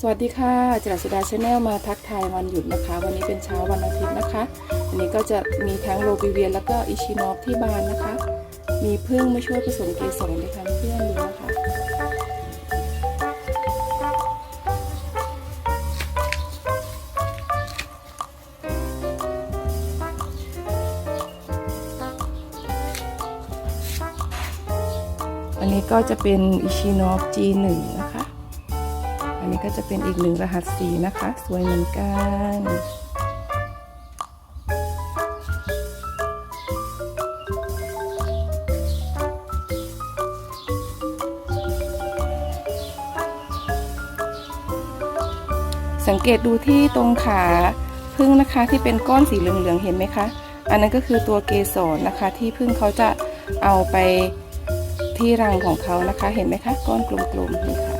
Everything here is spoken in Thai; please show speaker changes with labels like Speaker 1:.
Speaker 1: สวัสดีค่ะจรัสดาชาแนลมาทักทายวันหยุดนะคะ วันนี้เป็นเช้าวันอาทิตย์นะคะอันนี้ก็จะมีทั้งโรบิเวียนแล้วก็อิชินอฟที่บานนะคะ มีพึ่งมาช่วยผสมเกสรด้วยค่ะเพื่อนดูนะคะอันนี้ก็จะเป็นอิชินอฟ G1 นะคะ นี้ก็จะเป็นอีกหนึ่งรหัสสีนะคะ สวยเหมือนกันสังเกตดูที่ตรงขาพึ่งนะคะที่เป็นก้อนสีเหลืองๆเห็นไหมคะ อันนั้นก็คือตัวเกสรนะคะ ที่พึ่งเขาจะเอาไปที่รังของเขานะคะ เห็นไหมคะ ก้อนกลมๆนี่ค่ะ